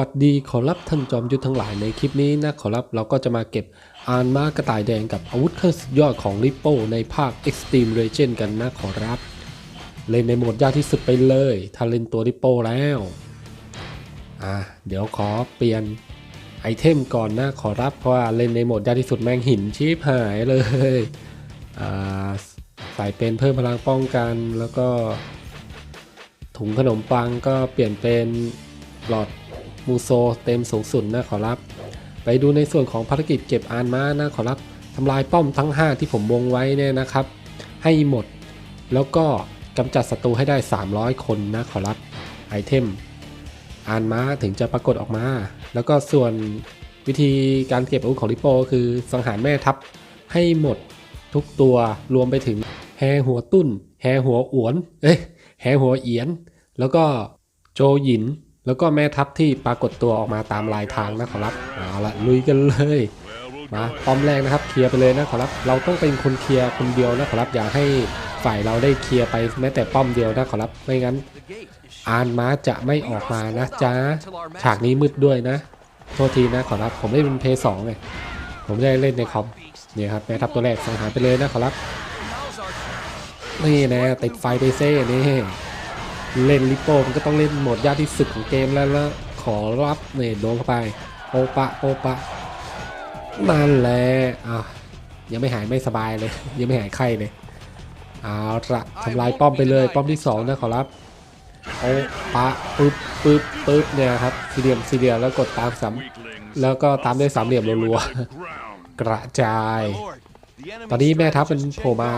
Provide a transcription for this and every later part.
วัสดีขอรับท่านจอมยุทธทั้งหลายในคลิปนี้นะขอรับเราก็จะมาเก็บอานม้ากระต่ายแดงกับอาวุธขั้นสุดยอดของริปโปในภาค Extreme Legend กันนะขอรับ เล่นในโหมดยากที่สุดไปเลยถ้าเล่นตัวริปโปแล้วอะเดี๋ยวขอเปลี่ยนไอเทมก่อนนะขอรับเพราะว่าเล่นในโหมดยากที่สุดแม่งหินชีพหายเลยอ่าใส่เป็นเพิ่มพลังป้องกันแล้วก็ถุงขนมปังก็เปลี่ยนเป็นหลอด มูโซเต็มสูงสุดนะขอรับ ไปดูในส่วนของภารกิจเก็บอานม้านะขอรับทำลายป้อมทั้ง 5 ที่ผมวงไว้เนี่ยนะครับ ให้หมด แล้วก็กำจัดศัตรูให้ได้ 300 คนนะขอรับไอเทมอานม้าถึงจะปรากฏออกมา แล้วก็ส่วนวิธีการเก็บอาวุธของริโป คือสังหารแม่ทัพให้หมดทุกตัวรวมไปถึงแฮหัวตุ้น แฮหัวอวน เอ้ยแฮหัวเอียน แล้วก็โจหยิน แล้วก็แม่ทัพที่ปรากฏตัวออกมาตามลายทางนะขอรับเอาละลุยกันเลยมาป้อมแรกนะครับเคลียร์ไปเลยนะขอรับเราต้องเป็นคนเคลียร์คนเดียวนะขอรับอย่าให้ฝ่ายเราได้เคลียร์ไปแม้แต่ป้อมเดียวนะขอรับไม่งั้น อานม้าจะไม่ออกมานะจ๊ะฉากนี้มืดด้วยนะ โทษทีนะขอรับผมเล่เป็นเพย์สองไงผมไม่ได้เล่นในคอมเนี่ยครับแม่ทัพตัวแรกสังหารไปเลยนะขอรับนี่นะติดไฟไปเซ่นี่ เล่นลิปโป้มันก็ต้องเล่นโหมดยากที่สุดของเกมแล้วแล้วขอรับเนี่ยโดนเข้าไปโอปะโอปะนั่นแหละอะยังไม่หายไม่สบายเลย ยังไม่หายไข้เลยเอาละทำลายป้อมไปเลยป้อมที่สองนะขอรับโอปะปึ๊บปึ๊บปึ๊บเนี่ยครับสี่เหลี่ยมสี่เหลี่ยมแล้วกดตามสามแล้วก็ตามด้วยสามเหลี่ยมรัวๆกระจาย ตอนนี้แม่ทัพเป็นโผล่มา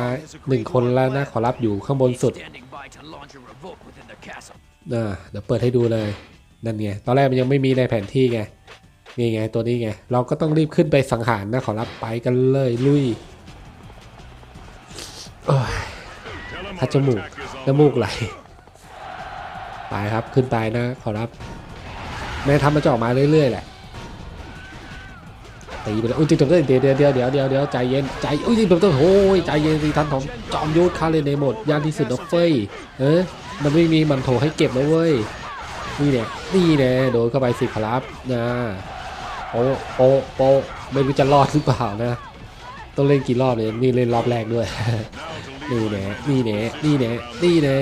หนึ่งคนแล้วนะขอรับอยู่ข้างบนสุด นะเดี๋ยวเปิดให้ดูเลยนั่นไงตอนแรกมันยังไม่มีในแผนที่ไงนี่ไงตัวนี้ไงเราก็ต้องรีบขึ้นไปสังหารนะขอรับไปกันเลยลุยโอ้ยถ้าจมูกน้ำมูกไหลไปครับขึ้นไปนะขอรับแม่ทำมันจะออกมาเรื่อยๆแหละ ตีไปเลยอุ้ยจริงๆเดี๋ยวเดี๋ยวเดี๋ยวเดี๋ยวเดี๋ยวเดี๋ยวใจเย็นใจอุ้ยจริงๆต้องโอ้ยใจเย็นสิท่านผมจอมยุทธคาเลนในหมดยากที่สุดนกเฟยเออมันไม่มีมันโถให้เก็บนะเว้ยนี่เนี่ยนี่แน่โดนเข้าไปสิครับนะโป๊ะโป๊ะโป๊ะไม่รู้จะรอดหรือเปล่านะต้องเล่นกี่รอบเลยนี่เล่นรอบแรกด้วยนี่แน่นี่แน่นี่แน่นี่แน่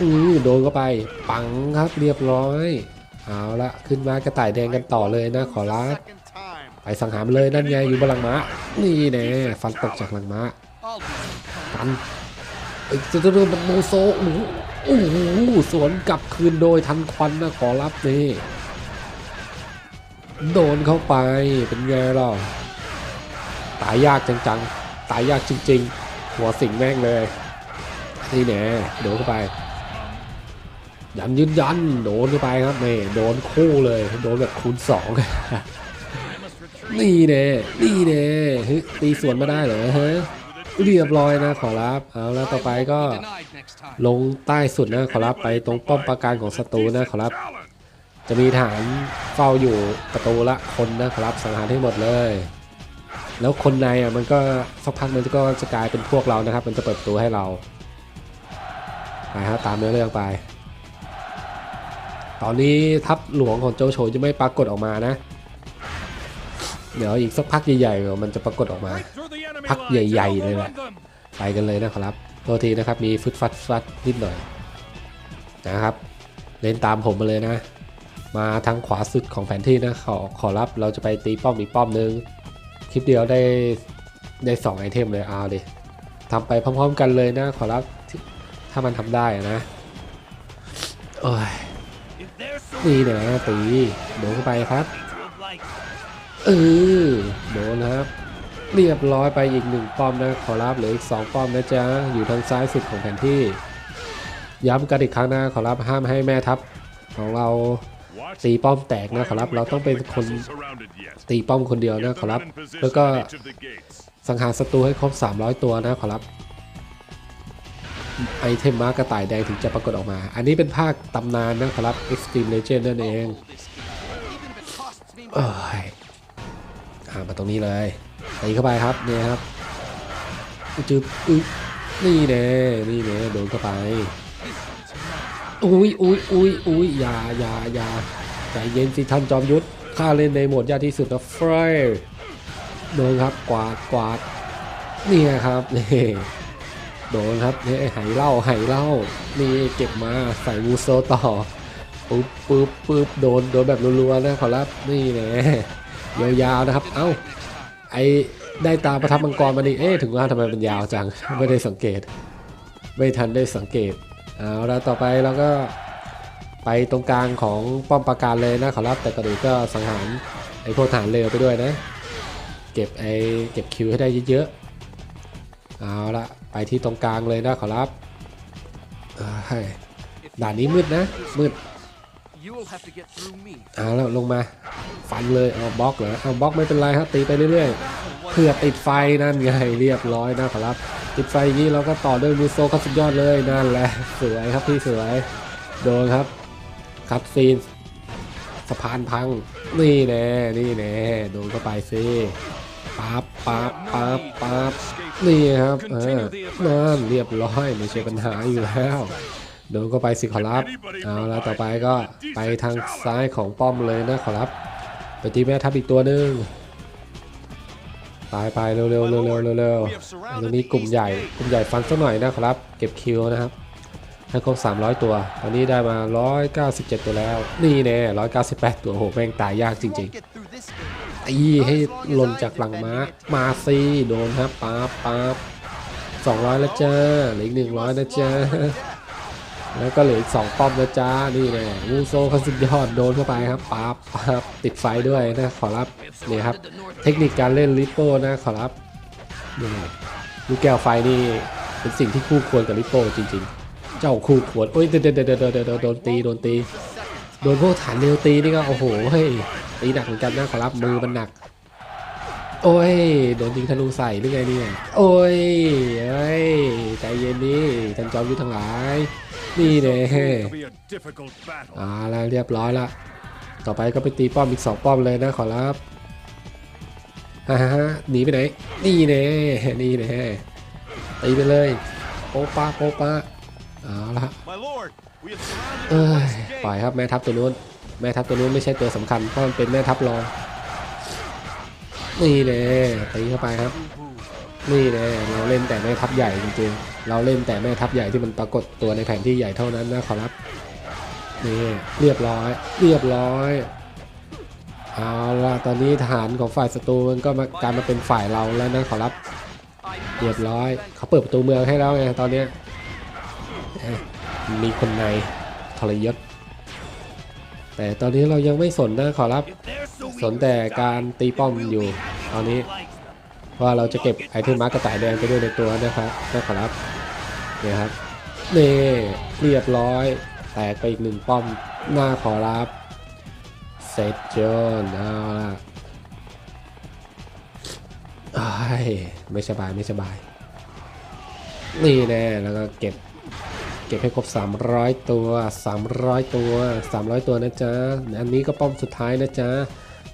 อือโดนเข้าไปปังครับเรียบร้อยเอาละขึ้นมากระต่ายแดงกันต่อเลยนะขอรับ ไปสังหารเลยนั่นไงอยู่บนหลังม้า นี่แน่ฟันตกจากหลังม้าฟันเอ้ยจะโดนมันโมโซโอ้โหโอ้โหสวนกลับคืนโดยทันควันนะขอรับนี่โดนเข้าไปเป็นไงล่ะตายยากจังๆ ตายยากจริง ๆ หัวสิงแม่งเลย นี่แน่โดนเข้าไป ยันยืนยันโดนเข้าไปครับนี่โดนคู่เลย โดนแบบคูณสอง นี่เน่นี่เด้ตีสวนมาได้เหรอฮะเรียบร้อยนะขอรับเอาแล้วต่อไปก็ลงใต้สุดนะขอรับไปตรงป้อมปราการของศัตรูนะขอรับ จะมีฐานเฝ้าอยู่ประตูละคนนะขอรับสังหารให้หมดเลย แล้วคนในอะมันก็สักพักมันก็จะกลายเป็นพวกเรานะครับ มันจะเปิดประตูให้เราไปครับตามเนื้อเรื่องไป ตอนนี้ทัพหลวงของโจโฉจะไม่ปรากฏออกมานะ เดี๋ยวอีกสักพักใหญ่ๆมันจะปรากฏออกมา พักใหญ่ๆเลยแหละไปกันเลยนะครับโทษทีนะครับมีฟึดฟัดฟัดนิดหน่อยนะครับ เล่นตามผมมาเลยนะ มาทางขวาสุดของแผนที่นะขอขอรับเราจะไปตีป้อมอีกป้อมนึงคลิปเดียวได้ได้สองไอเทมเลยเอาดิทำไปพร้อม ๆ กันเลยนะขอรับถ้ามันทำได้นะโอ้ยนี่นะตีโดนเข้าไปครับ เออโดนครับ เรียบร้อยไปอีกหนึ่งป้อมนะขอรับเหลืออีกสองป้อมนะจ๊ะ อยู่ทางซ้ายสุดของแผนที่ ย้ำกันอีกครั้งนะขอรับห้ามให้แม่ทัพของเราตีป้อมแตกนะขอรับเราต้องเป็นคนตีป้อมคนเดียวนะขอรับ แล้วก็สังหารศัตรูให้ครบ 300 ตัวนะขอรับไอเทมม้ากระต่ายแดงถึงจะปรากฏออกมา อันนี้เป็นภาคตำนานนะขอรับ Extreme Legend นั่นเองเอ่ามาตรงนี้เลยตีเข้าไปครับเนี่ยครับจืบอึ๊บนี่แน่นี่แน่โดนเข้าไปอุ้ยอุ้ยอุ้ยอุ้ยอย่าอย่าอย่าใจเย็นสิท่านจอมยุทธข้าเล่นในโหมดยากที่สุดนะเฟรย์โดนครับกวาดกวาดนี่ครับนี่โดนครับนี่ไหเหล่าไหเหล่านี่เก็บมาใส่วูโซต่อปุ๊บปุ๊บปุ๊บโดนโดนแบบรัวๆนะขอรับนี่แน่ ยาวๆนะครับ เอ้า ไอได้ตาประทับมังกรมาดิเอ๊ะถึงว่าทำไมมันยาวจัง ไม่ได้สังเกต ไม่ทันได้สังเกต เอาแล้วต่อไปเราก็ไปตรงกลางของป้อมปราการเลยนะขอรับ แต่กระดูกก็สังหารไอ้พวกฐานเร็วไปด้วยนะ เก็บไอ้เก็บคิวให้ได้เยอะๆ เอาละไปที่ตรงกลางเลยนะขอรับด่านนี้มืดนะมืด เอาแล้วลงมา ฟันเลยเอาบล็อกเหรอเอาบล็อกไม่เป็นไรครับตีไปเรื่อยๆเพื่อติดไฟนั่นไงเรียบร้อยนะขอรับติดไฟอย่างนี้เราก็ต่อด้วยมูโซเขาสุดยอดเลยนั่นแหละสวยครับพี่สวยโดนครับคัดซีนสะพานพังนี่แน่นี่แน่โดนเข้าไปสิปั๊บปั๊บปั๊บปั๊บนี่ครับเออนั่นเรียบร้อยไม่ใช่ปัญหาอยู่แล้ว โดนเข้าไปสิขอรับเอาแล้วต่อไปก็ไปทางซ้ายของป้อมเลยนะขอรับไปตีแม่ทัพอีกตัวหนึ่งไปไปเร็วเร็วเร็วเร็วเร็วเร็วตรงนี้กลุ่มใหญ่กลุ่มใหญ่ฟันสักหน่อยนะครับ เก็บคิวนะครับให้ครบ300 ตัว ตอนนี้ได้มา 197 ตัวแล้ว นี่แน่198 ตัวโหแม่งตายยากจริง Get through this gate. ๆตีให้หล่นจากหลังม้ามาซีโดนครับป๊าบป๊าบ200 แล้วจ้าเหลืออีก100 นะจ้า แล้วก็เหลืออีก2ป้อมนะจ้านี่แน่มูโซเขาสุดยอดโดนเข้าไปครับป๊บป๊บติดไฟด้วยนะขอรับนี่ครับ เทคนิคการเล่นลิปโป้นะขอรับนี่ลูกแก้วไฟนี่เป็นสิ่งที่คู่ควรกับลิปโป้จริง ๆ เจ้าคู่ควรโอ้ยเดี๋ยวเดี๋ยวเดี๋ยวเดี๋ยวเดี๋ยวโดนตีโดนตีโดนพวกฐานเร็วตีนี่ก็โอ้โหเฮ้ยตีหนักเหมือนกันนะขอรับมือมันหนัก โอ้ยโดนยิงธนูใส่หรือไงเนี่ยโอ้ยเอ้ยใจเย็นดิท่านจอมยุทธทั้งหลาย นี่เน่ It'll be a difficult battle. อ่าแล้วเรียบร้อยละต่อไปก็ไปตีป้อมอีกสองป้อมเลยนะขอรับฮ่าฮ่าหนีไปไหน นี่เน่นี่เน่ตีไปเลยโป๊ะปะโป๊ะปะเอาละ My lord, we have surrounded เอ้ย the ปล่อย gate. ครับแม่ทัพตัวนู้นแม่ทัพตัวนู้นไม่ใช่ตัวสำคัญเพราะมันเป็นแม่ทัพรองนี่เน่ตีเข้าไปครับ นี่น่เราเล่นแต่แม่ทัพใหญ่จริงๆ เราเล่นแต่แม่ทัพใหญ่ที่มันปรากฏตัวในแผนที่ใหญ่เท่านั้นนะขอรับนี่เรียบร้อย เรียบร้อยเอาละตอนนี้ทหารของฝ่ายศัตรูมันก็มากลายมาเป็นฝ่ายเราแล้วนะขอรับ เรียบร้อยเขาเปิดประตูเมืองให้แล้วไงตอนนี้มีคนในทรยศแต่ตอนนี้เรายังไม่สนนะขอรับ สนแต่การตีป้อมอยู่ ตอนนี้ เพราะว่าเราจะเก็บไอเทมมาร์กกระต่ายแดงไปด้วยในตัวนะครับนะขอรับเนี่ยครับนี่เรียบร้อย แตกไปอีกหนึ่งป้อมหน้าขอรับเซตโจนเอาละอ้ไม่สบายไม่สบาย นี่แน่แล้วก็เก็บเก็บให้ครบ 300 ตัว 300 ตัว 300 ตัวนะจ๊ะ อันนี้ก็ป้อมสุดท้ายนะจ๊ะ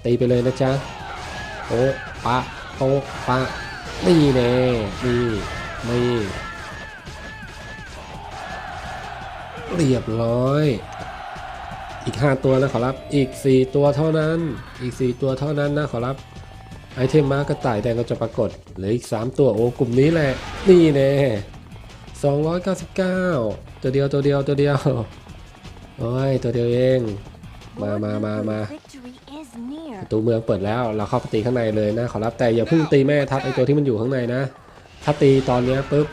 ตีไปเลยนะจ๊ะโป๊ะปะ โป๊ปะนี่แน่นี่นี่เรียบร้อย อีก 5 ตัวนะขอรับ อีก 4 ตัวเท่านั้น อีก 4 ตัวเท่านั้นนะขอรับ ไอเทมมากระต่ายแดงก็จะปรากฏเหลืออีก 3 ตัวโอ้กลุ่มนี้แหละ นี่แน่299 ตัวเดียวตัวเดียวตัวเดียว โอ้ย ตัวเดียวเอง มามามามา ตูเมืองเปิดแล้ว เราเข้าไปตีข้างในเลยนะขอรับแต่อย่าเพิ่งตีแม่ทัพไอตัวที่มันอยู่ข้างในนะ ถ้าตีตอนนี้ปุ๊บ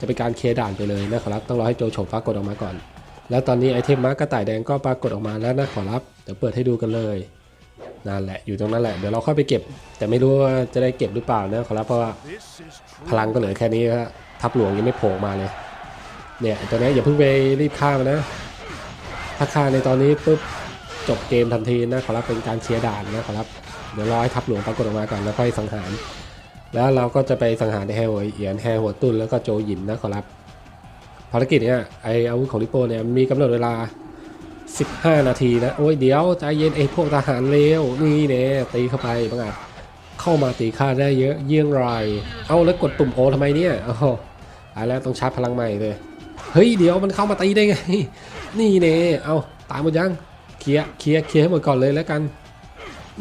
จะเป็นการเคลียร์ด่านไปเลยนะขอรับต้องรอให้โจโฉปรากฏออกมาก่อน แล้วตอนนี้ไอเทมมาร์กกระต่ายแดงก็ปรากฏออกมาแล้วนะขอรับเดี๋ยวเปิดให้ดูกันเลยนั่นแหละอยู่ตรงนั้นแหละเดี๋ยวเราเข้าไปเก็บ แต่ไม่รู้ว่าจะได้เก็บหรือเปล่านะขอรับเพราะว่าพลังก็เหลือแค่นี้ฮะทัพหลวงยังไม่โผล่มาเลยเนี่ยไอ้ตัวนี้อย่าเพิ่งไปรีบฆ่ามันนะถ้าฆ่าในตอนนี้ปุ๊บ จบเกมทันทีนะขอรับเป็นการเคลียร์ด่านนะขอรับเดี๋ยวรอให้ทัพหลวงปรากฏออกมาก่อนแล้วค่อยสังหาร แล้วเราก็จะไปสังหารในแฮหัวเอียนแฮร์หัวตุนแล้วก็โจหยินนะขอรับภารกิจเนี่ยไออาวุธของลิโป้เนี่ยมีกำหนดเวลา 15 นาทีนะโอ้ยเดี๋ยวใจเย็นไอพวกทหารเลวนี่เนี่ยตีเข้าไปบังอาจเข้ามาตีค่าได้เยอะเยี่ยงไร เอาแล้วกดปุ่มโอทำไมเนี่ยอ๋อตาแล้วต้องชาร์จพลังใหม่เลย เฮ้ยเดี๋ยวมันเข้ามาตีได้ไง นี่เน่เอาตายหมดยัง เคลียร์เคลียร์เคลียร์ให้หมดก่อนเลยแล้วกัน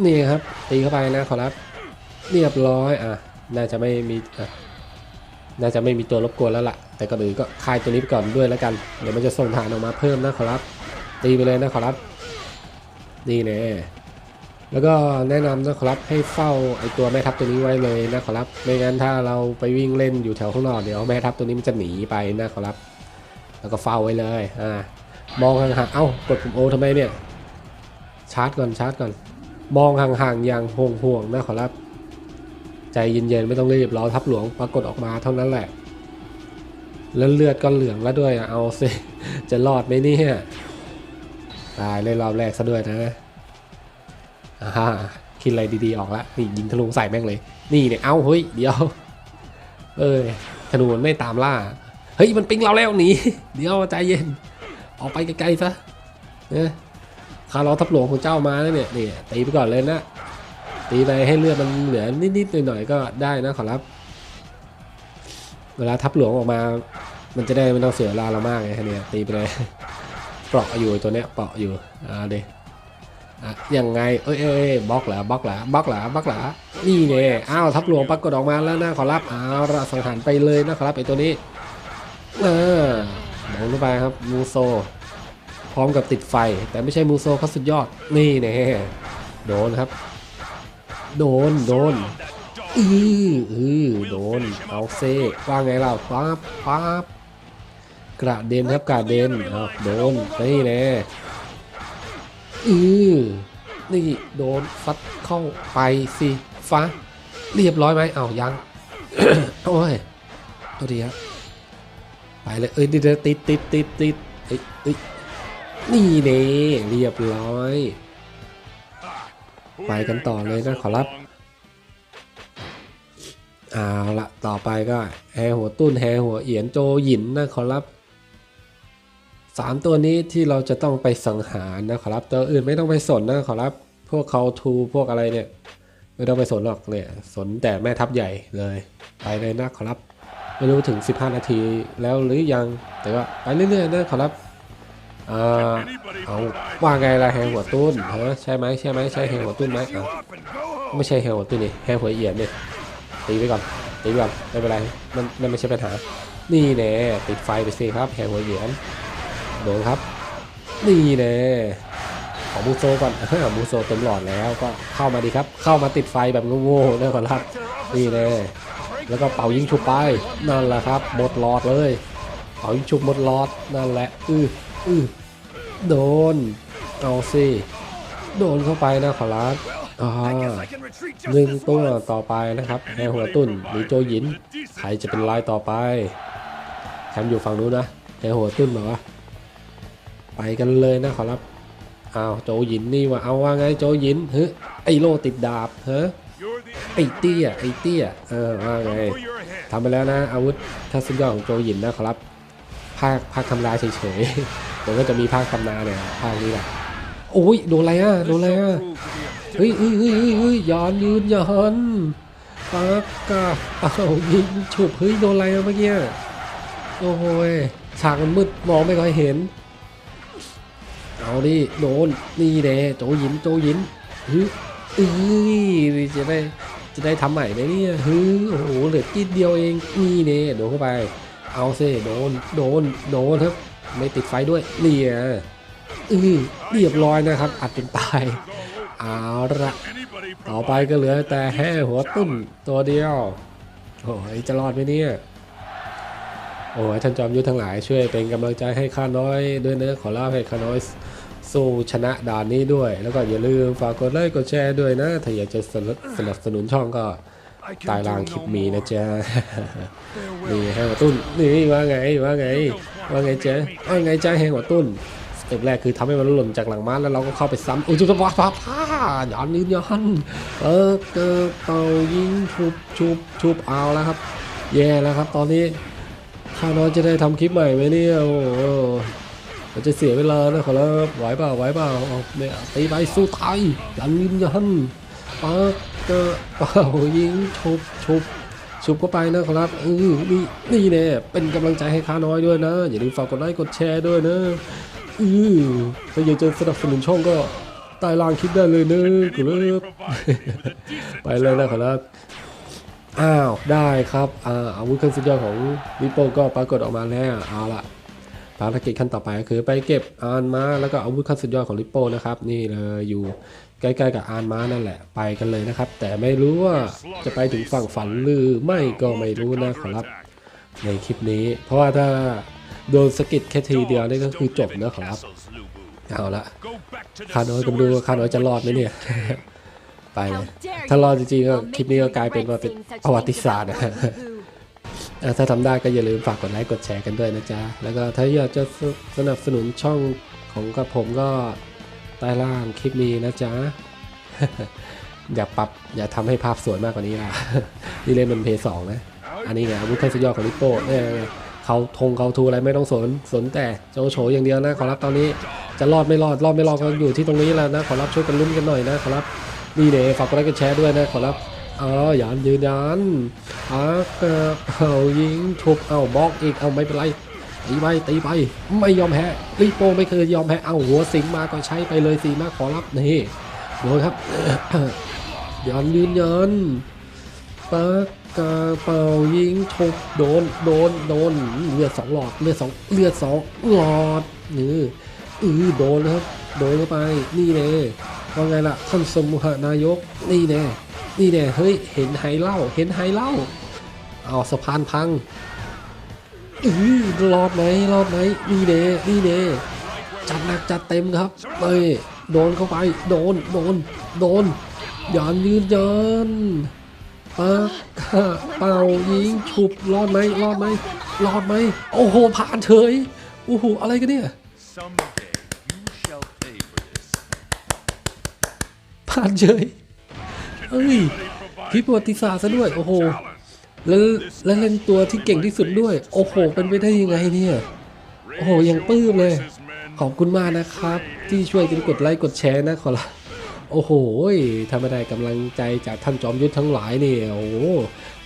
นี่ครับตีเข้าไปนะขอรับเรียบร้อยอะน่าจะไม่มีอะน่าจะไม่มีตัวรบกวนแล้วล่ะ แต่ก่อนอื่นก็คลายตัวนี้ไปก่อนด้วยแล้วกัน เดี๋ยวมันจะส่งฐานออกมาเพิ่มนะขอรับ ตีไปเลยนะขอรับ นี่แน่แล้วก็แนะนำนะขอรับให้เฝ้าไอตัวแม่ทัพตัวนี้ไว้เลยนะขอรับ ไม่งั้นถ้าเราไปวิ่งเล่นอยู่แถวข้างนอกเดี๋ยวแม่ทัพตัวนี้มันจะหนีไปนะขอรับ แล้วก็เฝ้าไว้เลย อ่ามองห่างๆเอ้ากดปุ่มโอทำไมเนี่ย ชาร์จก่อนชาร์จก่อน มองห่างๆอย่างห่วงๆนะขอรับ ใจเย็นๆไม่ต้องรีบรอทัพหลวงปรากฏออกมาเท่านั้นแหละ แล้วเลือดก็เหลืองแล้วด้วยเอาสิจะรอดไหมเนี่ยตายเลยรอบแรกซะด้วยนะอ่าคิดอะไรดีๆออกละนี่ยิงทะลุใส่แม่งเลย นี่เนี่ยเอาเฮ้ยเดี๋ยว เอ้ยธนูมันไม่ตามล่าเฮ้ยมันปิงเราแล้วหนีเดี๋ยวใจเย็น ออกไปไกลๆซะเนี่ย คาร์ลทัพหลวงของเจ้ามาแล้วเนี่ยนี่ตีไปก่อนเลยนะ ตีไปให้เลือดมันเหลือนิดๆหน่อยๆก็ได้นะขอรับ เวลาทัพหลวงออกมา มันจะได้ไม่ต้องเสียเวลาเรามากไงเนี่ยตีไปเลยเปราะอยู่ตัวเนี้ยเปราะอยู่อ่าเดอะยังไงเอ้ยเอ้ยบล็อกเหรอบล็อกเหรอบล็อกเหรอบล็อกเหรอนี่เนี่ยอ้าวทัพหลวงปรากฏออกมาแล้วนะขอรับอ้าวละสังหารไปเลยนะขอรับไอตัวนี้เออมองลงไปครับมูโซ ร้อมกับติดไฟ แต่ไม่ใช่มูโซเขาสุดยอด นี่เนี่ยโดนครับ โดน โดนอืออือโดน เอาเซว่าไงล่ะปั๊บปั๊บกระเด็นครับกระเด็นเอาโดน นี่แน่อือนี่โดนฟัดเข้าไปสิฟ้าเรียบร้อยไหมเอายังโอ้ยตัวดีครับไปเลยเอ้ยเดี๋ยวติดติดติดติดเอ้ยเอ้ย นี่เน่เรียบร้อย ไปกันต่อเลยนะขอรับเอาละต่อไปก็แฮหัวตุ้นแฮหัวเอียนโจหยินนะขอรับสามตัวนี้ที่เราจะต้องไปสังหารนะขอรับตัวอื่นไม่ต้องไปสนนะขอรับพวกเขาทูพวกอะไรเนี่ย ไม่ต้องไปสนหรอกเนี่ยสนแต่แม่ทัพใหญ่เลย ไปเลยนะขอรับไม่รู้ถึง 15 นาทีแล้วหรือยังแต่ว่าไปเรื่อยๆนะขอรับ อ่าเอาว่าไงล่ะแฮงหัวตุ้นเฮ้ใช่ไหมใช่ไหมใช่แฮงหัวตุ้นไหมอะไม่ใช่แฮงหัวตุ้นนี่แฮงหัวเอียดนี่ตีไปก่อนตีไปก่อนไม่เป็นไรมันมันไม่ใช่ปัญหา นี่แน่ติดไฟไปสิครับแฮงหัวเอียนโดนครับ นี่แน่ขอมูโซก่อนมูโซเต็มหลอดแล้วก็เข้ามาดีครับ เข้ามาติดไฟแบบโง่ๆนะขอรับนี่แน่แล้วก็เป่ายิงชุบไปนั่นแหละครับหมดหลอดเลย เป่ายิงชุบหมดหลอดนั่นแหละ อือ อือโดน เอาสิ โดนเข้าไปนะขอรับอ่าหนึ่งตัวต่อไปนะครับแฮหัวตุนหรือโจหยิน ใครจะเป็นลายต่อไปแคมป์อยู่ฝั่งนู้นนะแฮหัวตุนบอไปกันเลยนะขอรับอ้าวโจหยินนี่ว่าเอาว่าไงโจหยินเฮ้ยไอโลติดดาบเฮ้ยไอเตี้ยไอเตี้ยเออว่าไงทำไปแล้วนะอาวุธทัศนยอดของโจหยินนะครับ ภาคภาคทำลายเฉยๆเดี๋ยวก็จะมีภาคทำนาเนี่ยภาคนี้แหละโอ้ยโดนอะไรอะโดนอะไรอะเฮ้ยเฮ้ยเฮ้ยเฮ้ยเฮ้ยย้อนยืนย้อนปากกาเอายิงฉุบเฮ้ยโดนอะไรเมื่อกี้โอ้โหยฉากมันมืดมองไม่ค่อยเห็น เอาดิโดนนี่เด้โจหยินโจหยินเฮ้ยเอ้ยจะได้จะได้ทำใหม่ไหมเนี่ยเฮ้ยโอ้โหเหลือจิดเดียวเองนี่เน่โดนเข้าไป เอาซิโดนโดนโดนครับ ไม่ติดไฟด้วยเนี่อะเออเรียบร้อยนะครับ อัดจนตายเอาละต่อไปก็เหลือแต่แห่หัวตุ้นตัวเดียวโอ้ยจะรอดไหมเนี่ยโอ้ยท่านจอมยุทธทั้งหลายช่วยเป็นกำลังใจให้ข้าน้อยด้วยเนื้อะขอลาให้ข้าน้อยสู้ชนะด่านนี้ด้วย แล้วก็อย่าลืมฝากกดไลค์กดแชร์ด้วยนะ ถ้าอยากจะสนับสนุนช่องก็ I ใต้ can ล่าง do คลิป no มีนะ more. จ๊ะ Farewell. นี่แฮงหัวตุ้นนี่ว่าไงว่าไงว่าไงจ๊ะว่าไงจ๊ะแฮงหัวตุ้นสเต็ปแรกคือทำให้มันหล่นจากหลังม้าแล้วเราก็เข้าไปซ้ำอุ้ยจุดว้าว้าผ้าย้อนยืนย้อนเออเกิดเป่ายิงชุบชุบชุบเอาแล้วครับ แย่แล้วครับ ตอนนี้ข้าน้อยจะได้ทำคลิปใหม่ไหมเนี่ยโอ้โหมันจะเสียเวลานะขอรับไหวเปล่าไหวเปล่าเอาเนี่ยตีไปสู้ตายยันยืนยัน ปาเกิดเป่ายิงชุบชุบชุบเข้าไปนะครับเออนี่นี่แน่เป็นกำลังใจให้ข้าน้อยด้วยนะ อย่าลืมฝากกดไลค์กดแชร์ด้วยนะอือถ้าอยากจะสนับสนุนช่องก็ใต้ล่างคลิปได้เลยเนอะกูเลิฟไปเลยนะครับอ้าวได้ครับอาอาวุธเครื่องสุดยอดของลิโป้ก็ปรากฏออกมาแล้วเอาละภารกิจขั้นต่อไปก็คือไปเก็บอานมาแล้วก็อาวุธขั้นสุดยอดของลิปโป้นะครับ นี่เลยอยู่ ใกล้ๆกับอานม้านั่นแหละไปกันเลยนะครับ แต่ไม่รู้ว่าจะไปถึงฝั่งฝันหรือไม่ก็ไม่รู้นะขอรับในคลิปนี้ เพราะว่าถ้าโดนสกิดแค่ทีเดียวนี่ก็คือจบนะขอรับเอาละข้าน้อยก็ไม่รู้ว่าข้าน้อยจะรอดไหมเนี่ยไปเลยถ้ารอดจริงๆก็คลิปนี้ก็กลายเป็นว่าเป็นประวัติศาสตร์นะถ้าทำได้ก็อย่าลืมฝากกดไลค์กดแชร์กันด้วยนะจ๊ะ แล้วก็ถ้าอยากจะสสนับสนุนช่องของกับผมก็ ใต้ล่างคลิปนี้นะจ๊ะ อย่าปรับ อย่าทำให้ภาพสวยมากกว่านี้ล่ะ นี่เล่นเป็นเพย์สองนะ อันนี้ไงอาวุธขั้นสุดยอดของลิโป้เนี่ยเขาทงเขาทูอะไรไม่ต้องสน สนแต่โจโฉอย่างเดียวนะขอรับตอนนี้จะรอดไม่รอดรอดไม่รอดก็อยู่ที่ตรงนี้แล้วนะขอรับช่วยกันลุ้นกันหน่อยนะขอรับนี่เดฝากกดไลค์กดแชร์ด้วยนะขอรับเอออย่ายืนยันอากาเอายิงทุบเอาบล็อกอีกเอาไม่เป็นไร ตีไปตีไป ไม่ยอมแพ้ลิโป้ไม่เคยยอมแพ้เอาหัวสิงมาก็ใช้ไปเลยสีมาขอรับนี่โดนครับยันยืนยันปากกาเป่ายิงทุบโดนโดนโดนเลือดสองหลอดเลือดสองเลือดสองหลอดนี่อือโดนครับ โดนเข้าไปนี่แน่ว่าไงล่ะท่านสมุหนายกนี่แน่นี่แน่เฮ้ยเห็นไฮเล่าเห็นไฮเล่าเอาสะพานพัง อือรอดไหมรอดไหมนี่แน่นี่แน่จัดหนักจัดเต็มครับเอ้ยโดนเข้าไป โดน โดน โดนยันยืนยันปากกาเป่ายิงฉุบรอดไหมรอดไหมรอดไหมโอ้โห ผ่านเฉยโอ้โหอะไรกันเนี่ยผ่านเฉยเอ้ยคลิปประวัติศาสตร์ซะด้วย โอ้โห แล้วแล้วเล่นตัวที่เก่งที่สุดด้วย โอ้โห เป็นไปได้ยังไงเนี่ย โอ้โห ยังปลื้มเลย ขอบคุณมากนะครับ ที่ช่วยกันกดไลค์กดแชร์นะขอรับโอ้โหถ้าไม่ได้กำลังใจจากท่านจอมยุทธทั้งหลายเนี่ย โอ้โห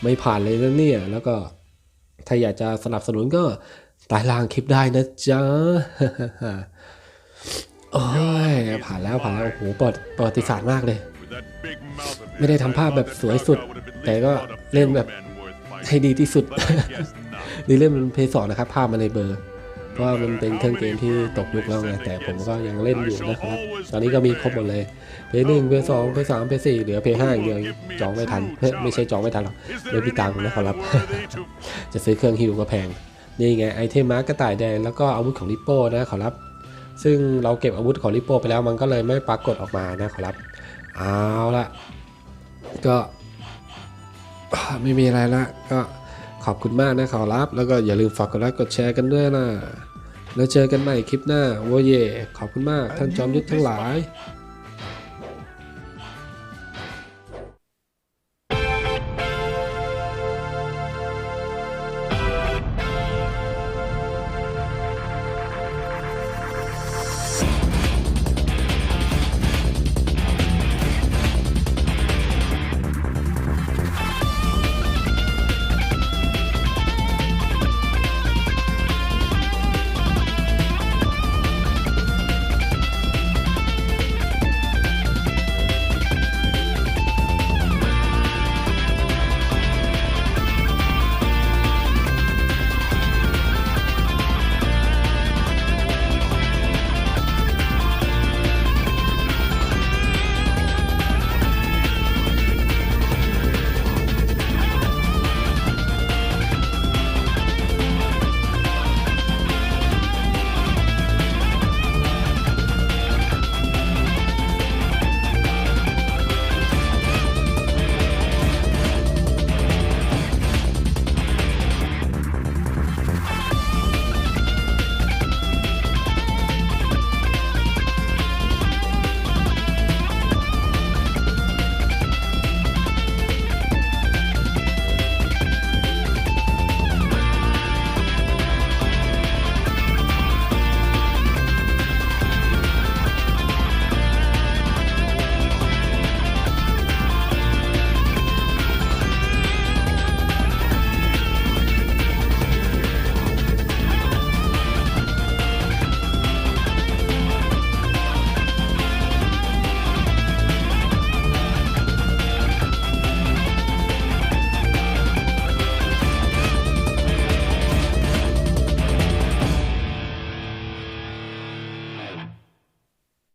ไม่ผ่านเลยนะเนี่ย แล้วก็ ถ้าอยากจะสนับสนุนก็ใต้ล่างคลิปได้นะจ๊ะโอ้ยผ่านแล้วผ่านแล้วโอ้โหประวัติประวัติศาสตร์มากเลย ไม่ได้ทำภาพแบบสวยสุด แต่ก็เล่นแบบ ให้ดีที่สุด นี่เล่นเป็นเพย์สองนะครับภาพมันเลยเบลอร์ เพราะว่ามันเป็นเครื่องเกมที่ตกยุคแล้วไง แต่ผมก็ยังเล่นอยู่นะครับ ตอนนี้ก็มีครบหมดเลย เพย์หนึ่งเพย์สองเพย์สามเพย์สี่เหลือเพย์ห้าอย่างเดียวจองไม่ทันเฮ้ยไม่ใช่จองไม่ทันหรอกไม่มีตังค์นะครับ จะซื้อเครื่องฮิวก็แพง นี่ไงไอเทมมาร์กกระต่ายแดงแล้วก็อาวุธของลิปโป้นะขอรับ ซึ่งเราเก็บอาวุธของลิปโป้ไปแล้วมันก็เลยไม่ปรากฏออกมานะขอรับ เอาละก็ ไม่มีอะไรละก็ขอบคุณมากนะขอรับ แล้วก็อย่าลืมฝากกดไลค์กดแชร์กันด้วยนะแล้วเจอกันใหม่คลิปหน้าโวเยขอบคุณมากท่านจอมยุทธทั้งหลาย